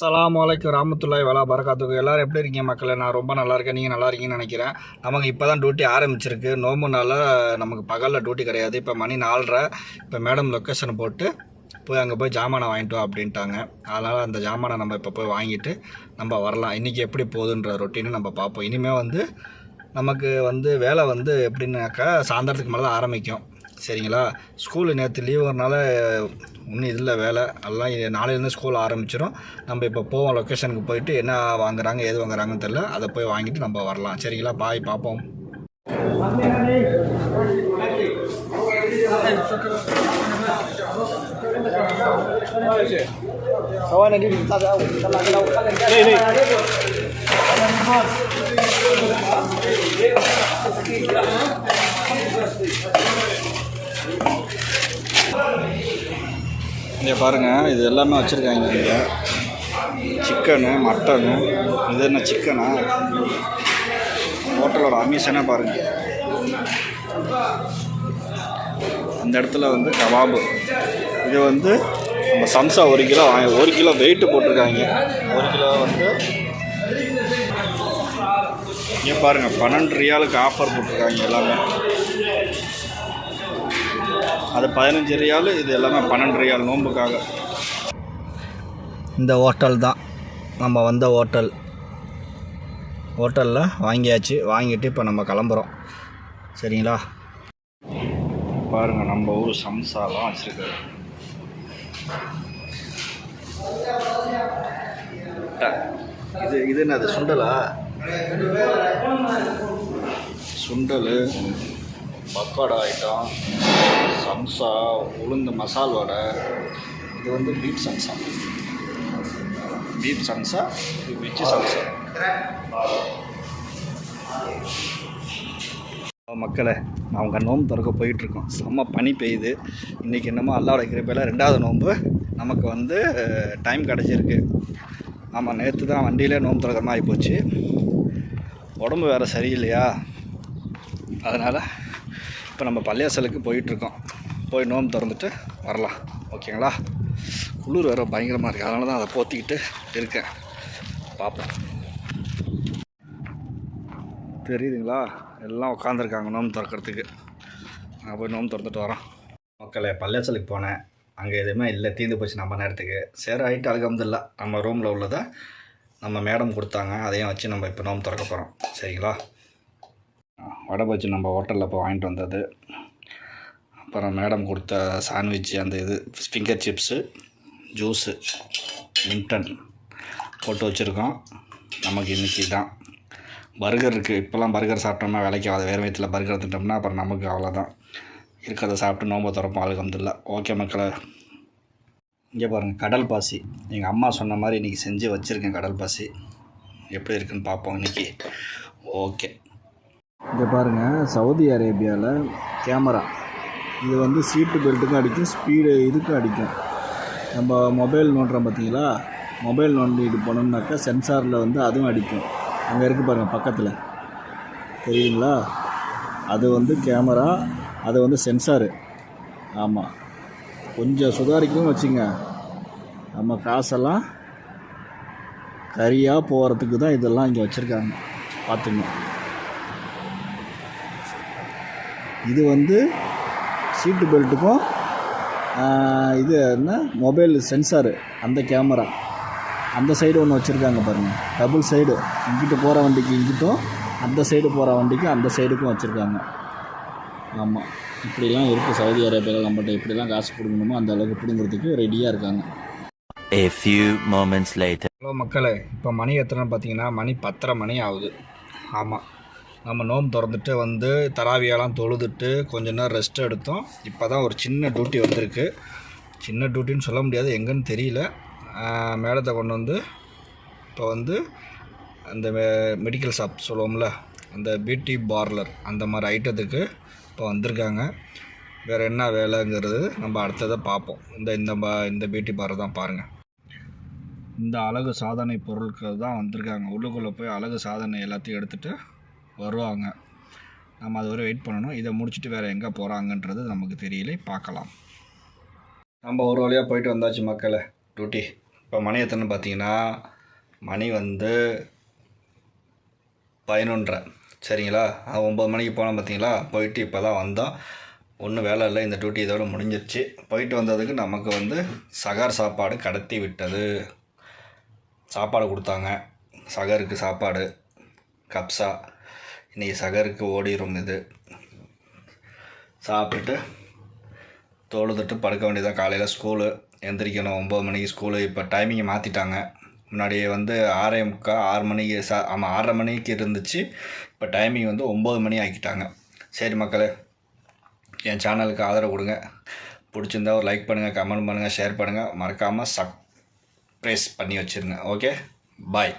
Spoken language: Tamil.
சலாம் அலைக்கும் ராமத்துல்லாய் வலா பரகாத்துக்கு எல்லோரும் எப்படி இருக்கீங்க மக்களே? நான் ரொம்ப நல்லா இருக்கேன். நீங்கள் நல்லா இருக்கீங்கன்னு நினைக்கிறேன். நமக்கு இப்போ தான் டியூட்டி ஆரம்பிச்சிருக்கு. நோம்புனால நமக்கு பகலில் டியூட்டி கிடையாது. இப்போ மணி நாலரை. இப்போ மேடம் லொக்கேஷன் போட்டு போய் அங்கே போய் ஜாமானை வாங்கிட்டு வா அப்படின்ட்டாங்க. அதனால் அந்த ஜாமானை நம்ம இப்போ போய் வாங்கிட்டு நம்ம வரலாம். இன்றைக்கி எப்படி போகுதுன்ற ரொட்டீனு நம்ம பார்ப்போம். இனிமேல் வந்து நமக்கு வந்து வேலை வந்து எப்படின்னாக்கா சாயந்தரத்துக்கு மேலே தான் ஆரம்பிக்கும். சரிங்களா? ஸ்கூலு நேற்று லீவுனால ஒன்றும் இதில் வேலை. எல்லாம் நாளையிலேருந்து ஸ்கூல் ஆரம்பிச்சிடும் நம்ம இப்போ போவோம் லொக்கேஷனுக்கு போயிட்டு என்ன வாங்குறாங்க எது வாங்குறாங்கன்னு தெரில அதை போய் வாங்கிட்டு நம்ம வரலாம். சரிங்களா? பாய் பார்ப்போம். இங்கே பாருங்கள் இது எல்லாமே வச்சுருக்காங்க இங்கே. சிக்கனு மட்டனு இது என்ன சிக்கனா? ஹோட்டலோட அமிஷனே பாருங்கள் அந்த இடத்துல வந்து கபாபு. இது வந்து நம்ம சம்சா ஒரு கிலோ ஒரு கிலோ வெயிட்டு போட்டிருக்காங்க. ஒரு கிலோ வந்து இங்கே பாருங்கள் பன்னெண்டு ரியாலுக்கு ஆஃபர் போட்டிருக்காங்க எல்லாமே. அது பதினஞ்சு ரியால் இது எல்லாமே பன்னெண்டு ரியால் நோன்புக்காக இந்த ஹோட்டல் தான். நம்ம வந்த ஹோட்டல். ஹோட்டலில் வாங்கியாச்சு. வாங்கிட்டு இப்போ நம்ம கிளம்புறோம். சரிங்களா? பாருங்கள் நம்ம ஊர் சம்சாலாம் வச்சுருக்காரு. இது இது என்னது சுண்டலா? சுண்டல் பக்கோடா ஐட்டம். சம்சா உளுந்து மசால் வடை. இது வந்து பீப் சம்சா. பீப் சம்சா இது வெஜ்ஜு சம்சா. மக்களே அவங்க நோன்பு திறக்க போயிட்டுருக்கோம். செம்ம பனி பெய்யுது. இன்றைக்கி என்னமோ அல்லாவோட கிருப்பையில் ரெண்டாவது நோன்பு. நமக்கு வந்து டைம் கிடச்சிருக்கு. ஆமாம் நேற்று தான் வண்டியிலே நோன்பு திறக்கிற மாதிரி போச்சு உடம்பு வேறு சரியில்லையா? அதனால் இப்போ நம்ம பள்ளியாசலுக்கு போயிட்டுருக்கோம். போய் நோம் திறந்துட்டு வரலாம். ஓகேங்களா? குளிர் வேறு பயங்கரமாக இருக்குது அதனால தான் அதை போத்திக்கிட்டு இருக்கேன். பார்ப்போம். தெரியுதுங்களா? எல்லாம் உட்காந்துருக்காங்க நோம்பு திறக்கிறதுக்கு. நான் போய் நோம்பு திறந்துட்டு வரோம் மக்களே பள்ளியாசலுக்கு போனேன். அங்கே எதுவுமே இல்லை. தீர்ந்து போச்சு நம்ம நேரத்துக்கு. சரி ஆகிட்டு அழுகம்தில்ல நம்ம ரூமில் உள்ளதை நம்ம மேடம் கொடுத்தாங்க. அதையும் வச்சு நம்ம இப்போ நோம்பு திறக்க போகிறோம் சரிங்களா? வடை பஜ்ஜி நம்ம ஹோட்டலில் போய் வாங்கிட்டு வந்தது. அப்புறம் மேடம் கொடுத்த சாண்ட்விட்ச் அந்த இது ஃபிங்கர் சிப்ஸு ஜூஸு மின்டன் போட்டு வச்சுருக்கோம். நமக்கு இன்றைக்கி தான் பர்கர் இருக்குது இப்போல்லாம் பர்கர் சாப்பிட்டோம்னா வேலைக்கு ஆகாது வேறு வயிற்றில் பர்கர் திட்டோம்னா அப்புறம் நமக்கு அவ்வளோதான் இருக்கிறத சாப்பிட்டு நோம்பு திறப்போம் அழுகம்தில்ல ஓகே மக்களை. இங்கே பாருங்கள் கடல் பாசி. எங்கள் அம்மா சொன்ன மாதிரி இன்றைக்கி செஞ்சு வச்சுருக்கேன் கடல் பாசி. எப்படி இருக்குன்னு பார்ப்போம் இன்றைக்கி ஓகே இங்கே பாருங்கள் சவுதி அரேபியாவில் கேமரா. இது வந்து சீட்டு பெல்ட்டுக்கும் அடிக்கும் ஸ்பீடு இதுக்கும் அடிக்கும். நம்ம மொபைல் நோண்டுறோம் பார்த்தீங்களா மொபைல் நோண்டிட்டு போனோம்னாக்கா சென்சாரில் வந்து அதுவும் அடிக்கும். அங்கே இருக்குது பாருங்கள் பக்கத்தில். தெரியுங்களா அது வந்து கேமரா அது வந்து சென்சாரு ஆமாம் கொஞ்சம் சுதாரிக்கணும்னு வச்சுங்க. நம்ம காசெல்லாம் கரியாக போகிறதுக்கு தான் இதெல்லாம் இங்கே வச்சுருக்காங்க. பார்த்துங்க இது வந்து சீட்டு பெல்ட்டுக்கும் இது என்ன மொபைல் சென்சாரு அந்த கேமரா. அந்த சைடு ஒன்று வச்சுருக்காங்க பாருங்கள் டபுள் சைடு. இங்கிட்டு போகிற வண்டிக்கு இங்கிட்டும் அந்த சைடு போகிற வண்டிக்கு அந்த சைடுக்கும் வச்சுருக்காங்க. ஆமாம் இப்படிலாம் இருக்குது சவுதி அரேபியாவில் நம்மகிட்ட இப்படிலாம் காசு பிடுங்கணுமோ அந்த அளவுக்கு பிடுங்கிறதுக்கு ரெடியாக இருக்காங்க. A few moments later. Hello மக்களே இப்போ மணி எத்தனைன்னு பார்த்தீங்கன்னா மணி பத்தரை மணி ஆகுது. ஆமாம் நம்ம நோம் திறந்துட்டு வந்து தராவியெல்லாம் தொழுதுட்டு கொஞ்ச நேரம் ரெஸ்ட் எடுத்தோம். இப்போ தான் ஒரு சின்ன டியூட்டி வந்திருக்கு. சின்ன டியூட்டின்னு சொல்ல முடியாது. எங்கன்னு தெரியல. மேடத்தை கொண்டு வந்து இப்போ வந்து அந்த மெடிக்கல் ஷாப் சொல்லுவோம்ல அந்த பியூட்டி பார்லர் அந்த மாதிரி ஐட்டத்துக்கு இப்போ வந்திருக்காங்க. வேறு என்ன வேலைங்கிறது நம்ம அடுத்ததை பார்ப்போம். இந்த இந்த இந்த பியூட்டி பார்லர் தான் பாருங்கள் இந்த அழகு சாதனை பொருட்கள் தான் வந்திருக்காங்க. உள்ளுக்குள்ளே போய் அழகு சாதனை எல்லாத்தையும் எடுத்துகிட்டு வருவாங்க. நம்ம அது வரை வெயிட் பண்ணணும். இதை முடிச்சுட்டு வேறு எங்கே போகிறாங்கன்றது நமக்கு தெரியல. பார்க்கலாம். நம்ம ஒரு வழியாக போயிட்டு வந்தாச்சு மக்களை. டூட்டி இப்போ மணி எத்தனை பார்த்தீங்கன்னா மணி வந்து பதினொன்றரை. சரிங்களா? ஒம்பது மணிக்கு போனோம் பார்த்தீங்களா? போயிட்டு இப்போ தான் வந்தோம். ஒன்றும் வேலை இல்லை. இந்த டியூட்டி இதோட முடிஞ்சிருச்சு. போயிட்டு வந்ததுக்கு நமக்கு வந்து சகார் சாப்பாடு கடத்தி விட்டது. சாப்பாடு கொடுத்தாங்க. சகருக்கு சாப்பாடு கப்ஸா இன்றைக்கி சகருக்கு ஓடிடும் இது. சாப்பிட்டுட்டு தொழுதுட்டு படுக்க வேண்டியதான் காலையில் ஸ்கூலு எந்திரிக்கணும். ஒம்பது மணிக்கு ஸ்கூலு இப்போ டைமிங்கை மாற்றிட்டாங்க முன்னாடி வந்து ஆறே முக்கால் ஆறு மணிக்கு சா ஆமாம் ஆறரை மணிக்கு இருந்துச்சு. இப்போ டைமிங் வந்து ஒம்பது மணி ஆக்கிட்டாங்க. சரி மக்களே என் சேனலுக்கு ஆதரவு கொடுங்க. பிடிச்சிருந்தா ஒரு லைக் பண்ணுங்கள் கமெண்ட் பண்ணுங்கள் ஷேர் பண்ணுங்கள் மறக்காமல் சப்ரைஸ் பண்ணி வச்சுருங்க. Okay bye